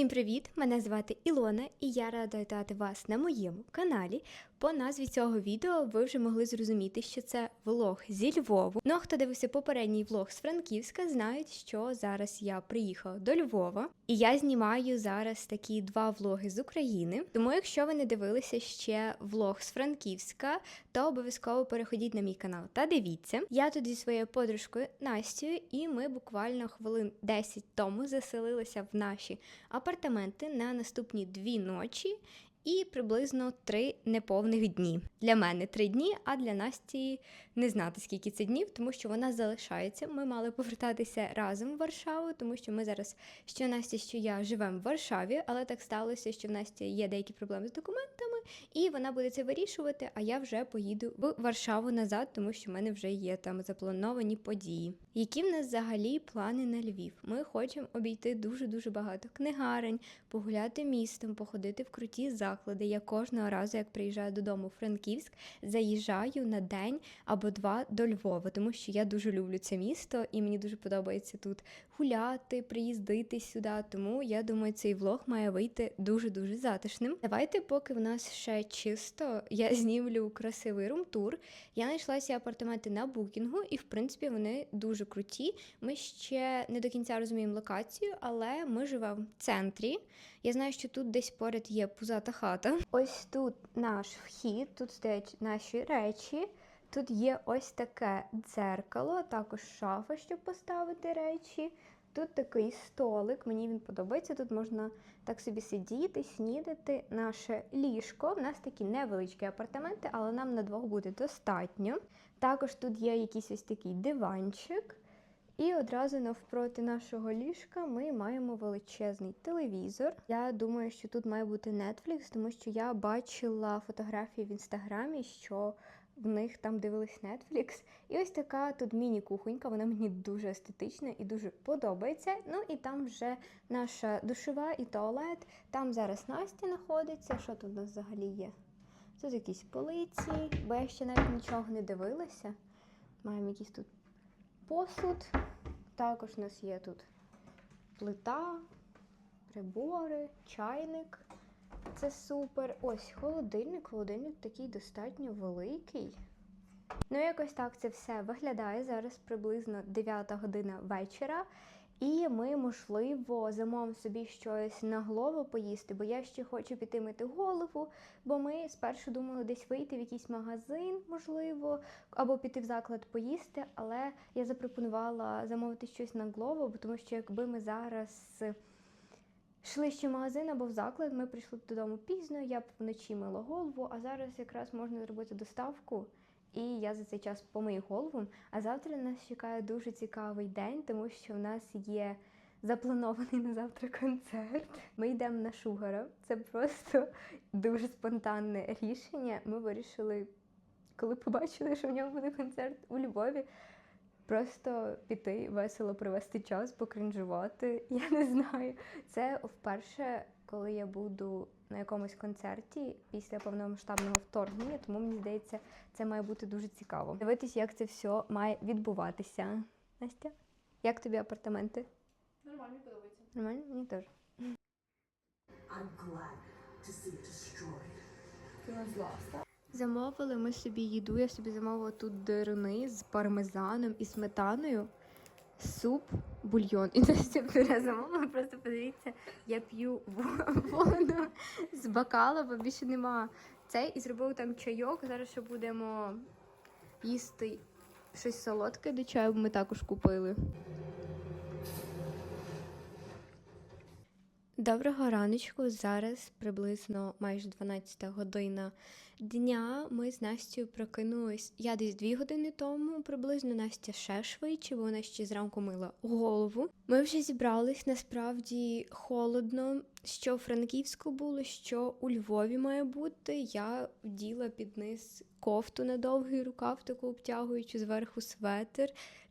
Всім привіт! Мене звати Ілона, і я рада вітати вас на моєму каналі. По назві цього відео ви вже могли зрозуміти, що це влог зі Львову. Ну а хто дивився попередній влог з Франківська, знають, що зараз я приїхала до Львова, і я знімаю зараз такі два влоги з України. Тому, якщо ви не дивилися ще влог з Франківська, то обов'язково переходіть на мій канал та дивіться. Я тут зі своєю подружкою Настю, і ми буквально хвилин 10 тому заселилися в наші апартаменти на наступні дві ночі. І приблизно три неповних дні. Для мене три дні, а для Насті не знати, скільки це днів, тому що вона залишається. Ми мали повертатися разом в Варшаву, тому що ми зараз, що Настя, що я живемо в Варшаві, але так сталося, що в Насті є деякі проблеми з документами, і вона буде це вирішувати. А я вже поїду в Варшаву назад, тому що в мене вже є там заплановані події. Які в нас взагалі плани на Львів? Ми хочемо обійти дуже дуже багато книгарень, погуляти містом, походити в круті заклади. Я кожного разу, як приїжджаю додому в Франківськ, заїжджаю на день або два до Львова, тому що я дуже люблю це місто і мені дуже подобається тут гуляти, приїздити сюди. Тому я думаю, цей влог має вийти дуже дуже затишним. Давайте, поки в нас ще чисто, я знімлю красивий рум-тур. Я знайшла ці апартаменти на букінгу, і в принципі вони дуже круті. Ми ще не до кінця розуміємо локацію, але ми живемо в центрі. Я знаю, що тут десь поряд є пузата хата. Ось тут наш вхід, тут стоять наші речі. Тут є ось таке дзеркало, також шафа, щоб поставити речі. Тут такий столик, мені він подобається. Тут можна так собі сидіти, снідати. Наше ліжко. В нас такі невеличкі апартаменти, але нам на двох буде достатньо. Також тут є якийсь ось такий диванчик. І одразу навпроти нашого ліжка ми маємо величезний телевізор. Я думаю, що тут має бути Netflix, тому що я бачила фотографії в інстаграмі, що в них там дивились Netflix. І ось така тут міні-кухонька, вона мені дуже естетична і дуже подобається. Ну і там вже наша душова і туалет. Там зараз Настя знаходиться. Що тут у нас взагалі є? Тут якісь полиці, бо я ще навіть нічого не дивилася. Маємо якийсь тут посуд. Також у нас є тут плита, прибори, чайник. Це супер. Ось холодильник. Холодильник такий достатньо великий. Ну, якось так це все виглядає. Зараз приблизно 9 година вечора. І ми, можливо, замовимо собі щось на голову поїсти, бо я ще хочу піти мити голову. Бо ми спершу думали десь вийти в якийсь магазин, можливо, або піти в заклад поїсти. Але я запропонувала замовити щось на голову, бо тому що якби ми зараз йшли ще в магазин або в заклад, ми прийшли б додому пізно, я б вночі мила голову, а зараз якраз можна зробити доставку. І я за цей час помию голову. А завтра нас чекає дуже цікавий день, тому що в нас є запланований на завтра концерт. Ми йдемо на Шугара. Це просто дуже спонтанне рішення. Ми вирішили, коли побачили, що в нього буде концерт у Львові. Просто піти, весело провести час, покринжувати. Я не знаю. Це вперше, коли я буду на якомусь концерті після повномасштабного вторгнення, тому мені здається, це має бути дуже цікаво. Дивитись, як це все має відбуватися. Настя, як тобі апартаменти? Нормально подобається. Нормально? Мені теж. Замовили ми собі їду. Я собі замовила тут деруни з пармезаном і сметаною, суп, бульйон. І Настя пюре замовила. Просто подивіться, я п'ю воду з бокала, бо більше нема. Цей і зробив там чайок. Зараз ще будемо їсти щось солодке до чаю, бо ми також купили. Доброго раночку. Зараз приблизно майже 12 година дня. Ми з Настю прокинулись. Я десь 2 години тому, приблизно Настя ще швидше, бо вона ще зранку мила голову. Ми вже зібрались насправді холодно. Що в Франківську було, що у Львові має бути. Я вділа під низ кофту на довгий рукав, таку обтягуючи зверху светр,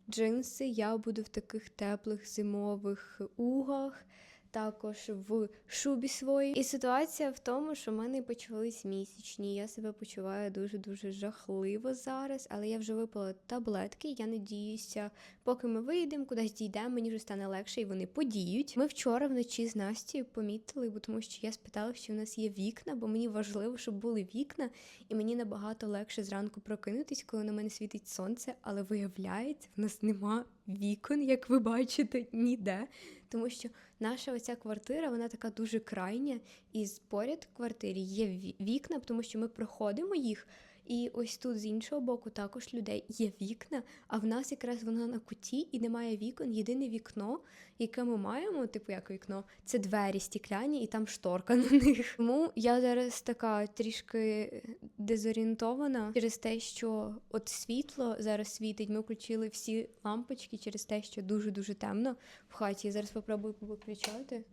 джинси. Я буду в таких теплих зимових угах. Також в шубі своїй. І ситуація в тому, що в мене почались місячні. Я себе почуваю дуже дуже жахливо зараз, але я вже випила таблетки. Я надіюся, поки ми вийдемо, кудись дійдемо, мені вже стане легше і вони подіють. Ми вчора вночі з Настю помітили, бо тому що я спитала, чи в нас є вікна, бо мені важливо, щоб були вікна, і мені набагато легше зранку прокинутись, коли на мене світить сонце, але виявляється, в нас нема вікон, як ви бачите, ніде. Тому що наша оця квартира, вона така дуже крайня, і поряд квартирі є ві- вікна, тому що ми проходимо їх. І ось тут з іншого боку також людей є вікна, а в нас якраз вона на куті і немає вікон. Єдине вікно, яке ми маємо, типу як вікно, це двері стікляні і там шторка на них. Тому я зараз така трішки дезорієнтована через те, що от світло зараз світить. Ми включили всі лампочки через те, що дуже дуже темно в хаті. Я зараз попробую виключати.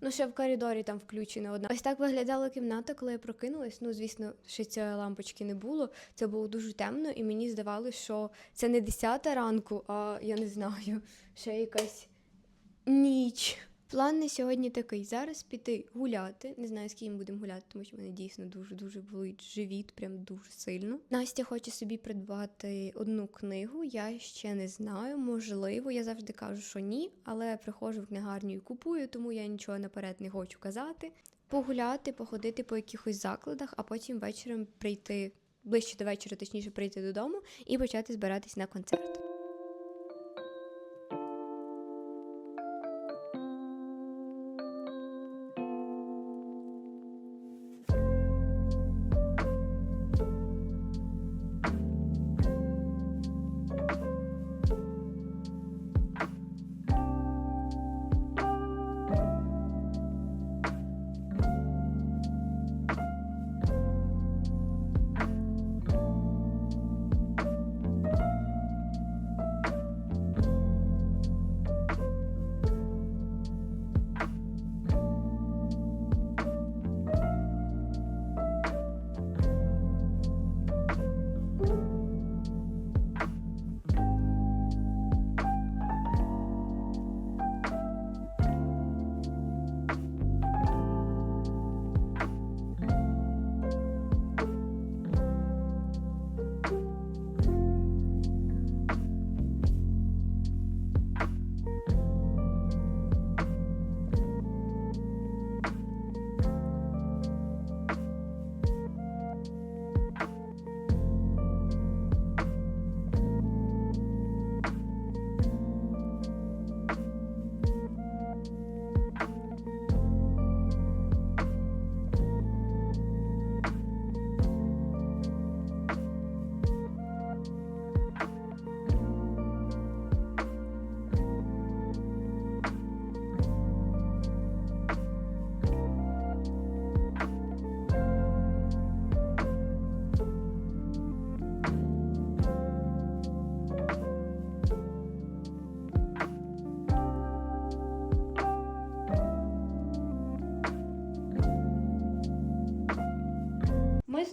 Ну, ще в коридорі там включена одна. Ось так виглядала кімната, коли я прокинулась. Ну, звісно, ще цієї лампочки не було. Це було дуже темно, і мені здавалося, що це не 10 ранку, а я не знаю, ще якась ніч. План на сьогодні такий: зараз піти гуляти. Не знаю, з ким будемо гуляти, тому що мене дійсно дуже дуже болить живіт, прям дуже сильно. Настя хоче собі придбати одну книгу. Я ще не знаю. Можливо, я завжди кажу, що ні, але приходжу в книгарню і купую, тому я нічого наперед не хочу казати. Погуляти, походити по якихось закладах, а потім вечором прийти ближче до вечора, точніше прийти додому і почати збиратись на концерт.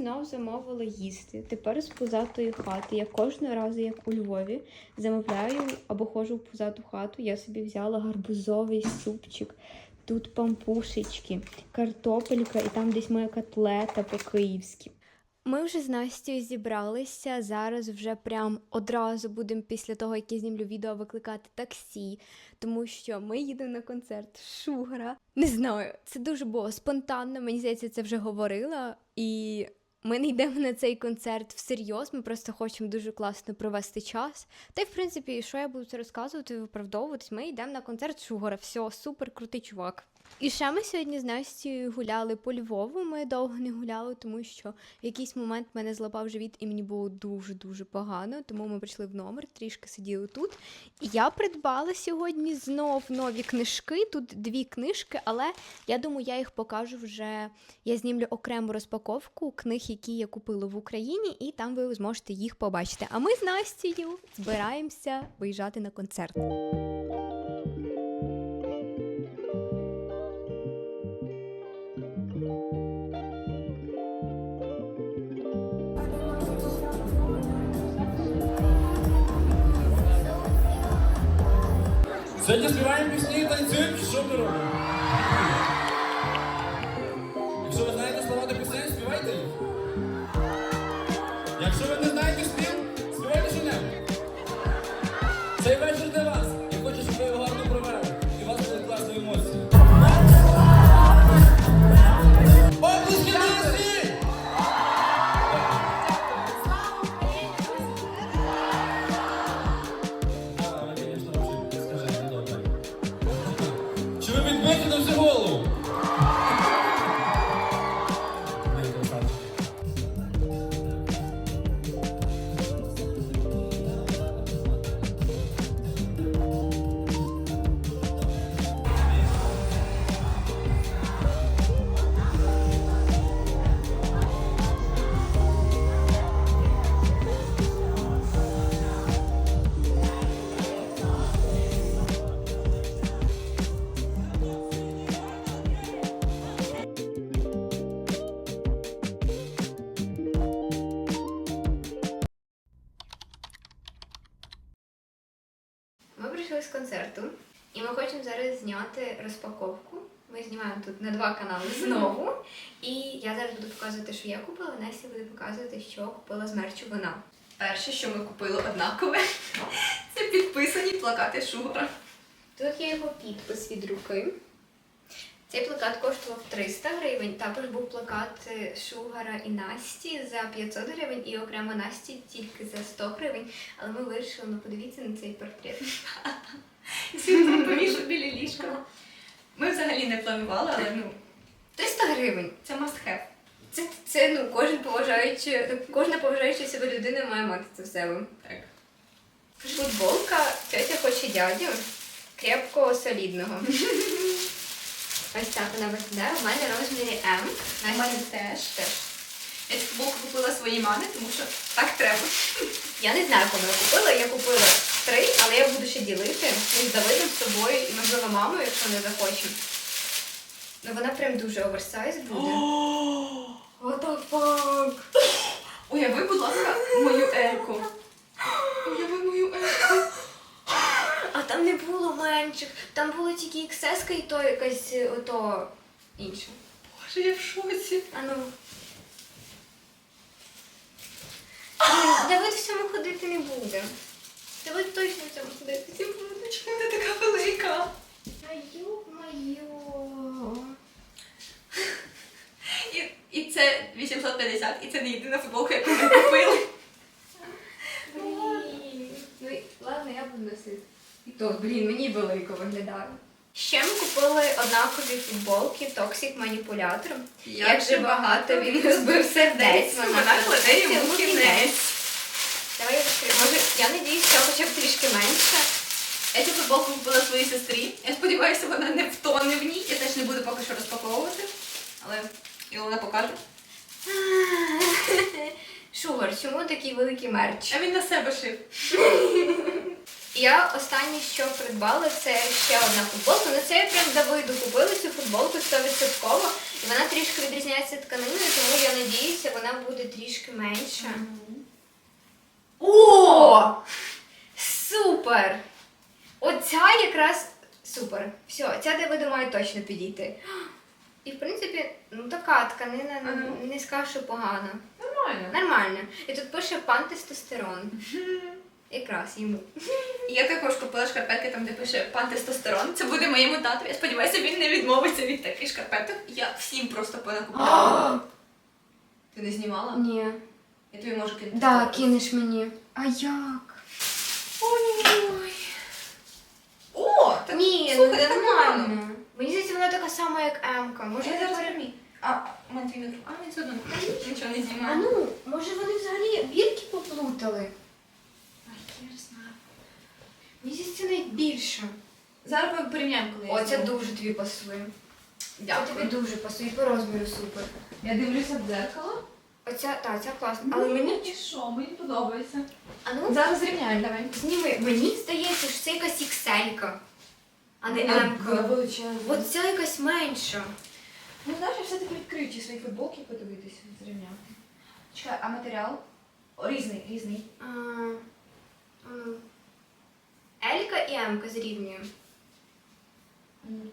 Знов замовили їсти. Тепер з пузатої хати. Я кожного разу, як у Львові, замовляю або ходжу в пузату хату. Я собі взяла гарбузовий супчик. Тут пампушечки, картопелька і там десь моя котлета по-київськи. Ми вже з Настю зібралися. Зараз вже прям одразу будемо після того, як я знімлю відео, викликати таксі, тому що ми їдемо на концерт Шугара. Не знаю, це дуже було спонтанно. Мені здається, це вже говорила. І ми не йдемо на цей концерт всерйоз. Ми просто хочемо дуже класно провести час. Та й в принципі, що я буду це розказувати, виправдовуватись. Ми йдемо на концерт Шугора. Все, супер крутий чувак. І ще ми сьогодні з Настю гуляли по Львову. Ми довго не гуляли, тому що в якийсь момент мене злапав живіт, і мені було дуже дуже погано. Тому ми прийшли в номер, трішки сиділи тут. І я придбала сьогодні знов нові книжки. Тут дві книжки, але я думаю, я їх покажу вже. Я знімлю окрему розпаковку книг, які я купила в Україні, і там ви зможете їх побачити. А ми з Настю збираємося виїжджати на концерт. Сьогодні співаємо пісні і танцюємо, що ми робимо? Якщо ви знаєте слова до пісень, співайте їх. Якщо ви не знаєте спів, співайте що-небудь. Цей вечір для розпаковку. Ми знімаємо тут на два канали знову. І я зараз буду показувати, що я купила, Настя буде показувати, що купила з мерчу вона. Перше, що ми купили однакове, це підписані плакати Шугара. Тут є його підпис від руки. Цей плакат коштував 300 гривень. Також був плакат Шугара і Насті за 500 гривень і окремо Насті тільки за 100 гривень. Але ми вирішили, ну подивіться на цей портрет. Світло повішу біля ліжка. Ми взагалі не планували, але ну, 300 гривень. це must have. Це, це ну, кожен поважаючи, кожна поважаюча себе людина має мати це в себе. Так. Футболка тетя хоче дядю. Крепкого, солідного. Ось так вона виглядає. У мене розмірі М. У мене теж. теж. Я цю футболку купила своїй мамі, тому що так треба. Я не знаю, кому я купила. Я купила три, але я буду ще ділити між Давидом з собою і, можливо, мамою, якщо не захочу. Ну вона прям дуже оверсайз буде. What the fuck? Уяви, будь ласка, мою Ельку. Уяви мою Ельку. А там не було менших, там було тільки XS і то якась е, ото інше. Боже, я в шоці. А ну. Ні, Давид в цьому ходити не буде. Давид точно в цьому ходити не буде. Чому така велика? Ай, моє. І, і це 850, і це не єдина футболка, яку ми купили. Блін. Ну, ладно, я буду носити. І то, блін, мені велико виглядає. Ще ми купили однакові футболки Toxic Manipulator. Як же багато він розбив сердець. Вона кладе йому кінець. Давай я відкрию. Може, я надіюсь, що хоча б трішки менше. Я цю футболку купила своїй сестрі. Я сподіваюся, вона не втоне в ній. Я теж не буду поки що розпаковувати. Але Ілона покаже. Шугар, чому такий великий мерч? А він на себе шив. Я останнє, що придбала, це ще одна футболка. Ну це я прям Давиду купила цю футболку 100%. І вона трішки відрізняється тканиною, тому я надіюся, вона буде трішки менша. О! Супер! Оця якраз супер. Все, ця Давиду має точно підійти. І в принципі, ну така тканина, ну, Ага. не скажу, що погана. Нормально. Нормально. І тут пише пантестостерон. Якраз йому. Я також купила шкарпетки, там де пише пан тестостерон. Це буде моєму тату. Я сподіваюся, він не відмовиться від таких шкарпеток. Я всім просто понакупляла. Ти не знімала? Ні. Я тобі можу кинути. Фото. кинеш мені. А як? Ой. О, так Ні, слухай, ну нормально. Мені здається, вона така сама, як Емка. Може, Я зараз перемі. А, у мене твій мікрофон. А, він все одно нічого не А ну, може вони взагалі бірки поплутали? Не знаю. Мені здається, навіть більше. Зараз ми порівняємо, коли це дуже тобі пасує. Це Дякую. тобі дуже пасує, по розміру супер. Я дивлюся в дзеркало. Оця, та, ця класна. Але мені. чи що, мені подобається. А ну, Зараз зрівняємо, давай. зніми. Мені здається, що це якась ікселька, а не Емка. величезна. От ця якась менша. Ну, знаєш, я все-таки відкрию ті свої футболки і подивитися, зрівняти. Чекай, а матеріал? О, різний, різний. А, ну. Елька і Емка зрівнюємо.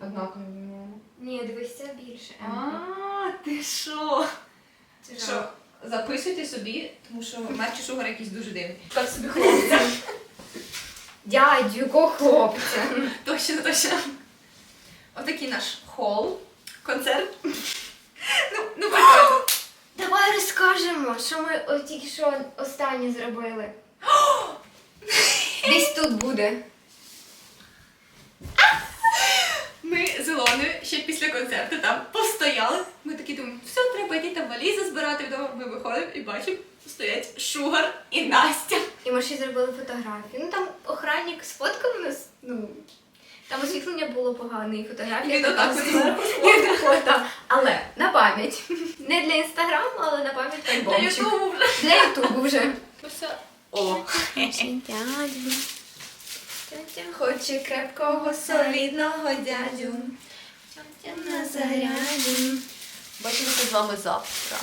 Однаково. Ні, дивись, це більше. А, ти що? Це Що, записуйте собі, тому що мерчі шугар якийсь дуже дивний. Так собі хлопця. Дядю, якого хлопця. Точно, точно. Отакий наш хол, концерт. Ну, ну прикольно. Давай розкажемо, що ми от тільки що останнє зробили. Десь тут буде. Ми з Ілоною ще після концерту там постояли. Ми такі думаємо, все, треба йти там валізи збирати вдома. Ми виходимо і бачимо, стоять Шугар і Настя. І ми ще зробили фотографію. Ну там охранник сфоткав нас. Ну там освітлення було погане, і фотографія. Він отак от. Фото. Але на пам'ять. Не для інстаграму, але на пам'ять Для альбомчик. Ютубу вже. Для ютубу вже. О. Дядю. Хоче крепкого солідного дядю. На заряді. Бачимося з вами завтра.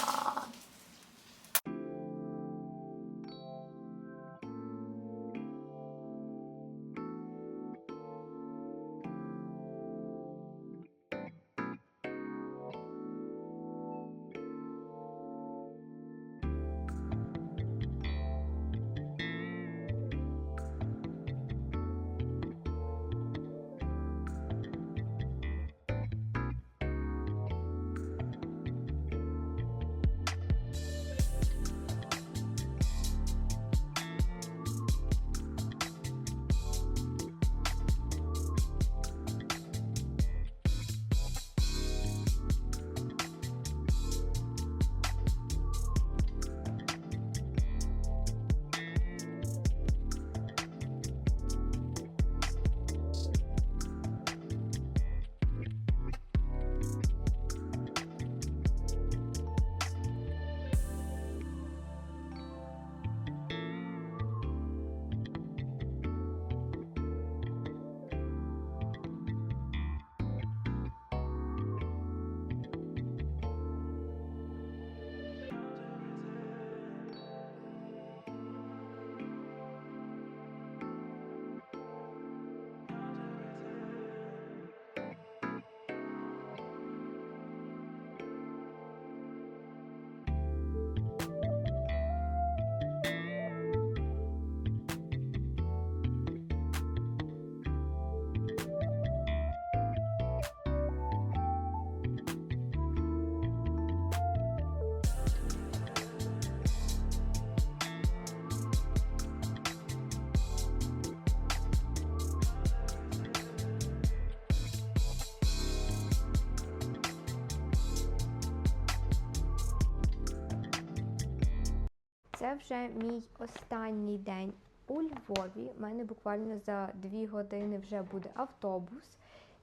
Це вже мій останній день у Львові. У мене буквально за дві години вже буде автобус.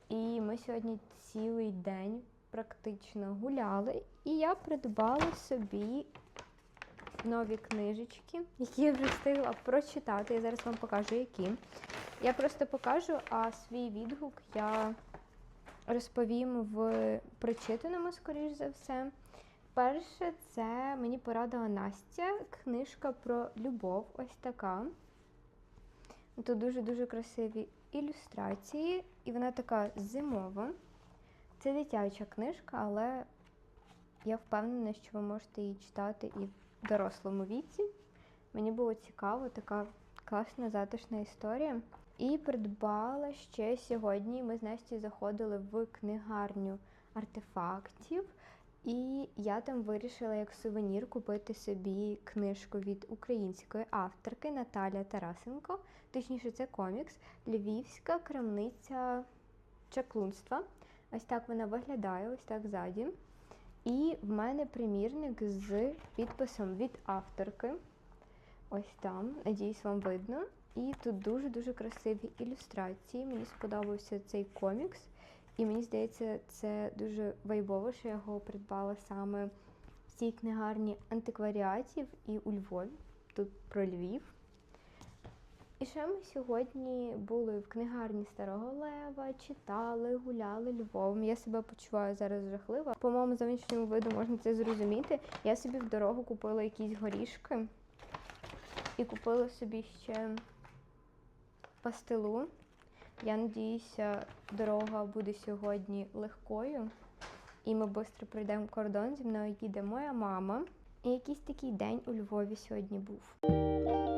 І ми сьогодні цілий день практично гуляли. І я придбала собі нові книжечки, які я вже встигла прочитати. Я зараз вам покажу, які. Я просто покажу, а свій відгук я розповім в прочитаному, скоріш за все. Перше, це мені порадила Настя, книжка про любов, ось така. Тут дуже-дуже красиві ілюстрації, і вона така зимова. Це дитяча книжка, але я впевнена, що ви можете її читати і в дорослому віці. Мені було цікаво, така класна, затишна історія. І придбала ще сьогодні. Ми з Настю заходили в книгарню артефактів. І я там вирішила як сувенір купити собі книжку від української авторки Наталя Тарасенко. Точніше, це комікс Львівська крамниця чаклунства. Ось так вона виглядає, ось так ззаді. І в мене примірник з підписом від авторки. Ось там, надіюсь, вам видно. І тут дуже-дуже красиві ілюстрації. Мені сподобався цей комікс. І мені здається, це дуже вайбово, що я його придбала саме в цій книгарні антикваріатів і у Львові, тут про Львів. І ще ми сьогодні були в книгарні Старого Лева, читали, гуляли Львовом. Я себе почуваю зараз жахливо. По моєму зовнішньому виду можна це зрозуміти. Я собі в дорогу купила якісь горішки і купила собі ще пастилу. Я надіюся, дорога буде сьогодні легкою, і ми швидко пройдемо кордон. Зі мною їде моя мама. І якийсь такий день у Львові сьогодні був.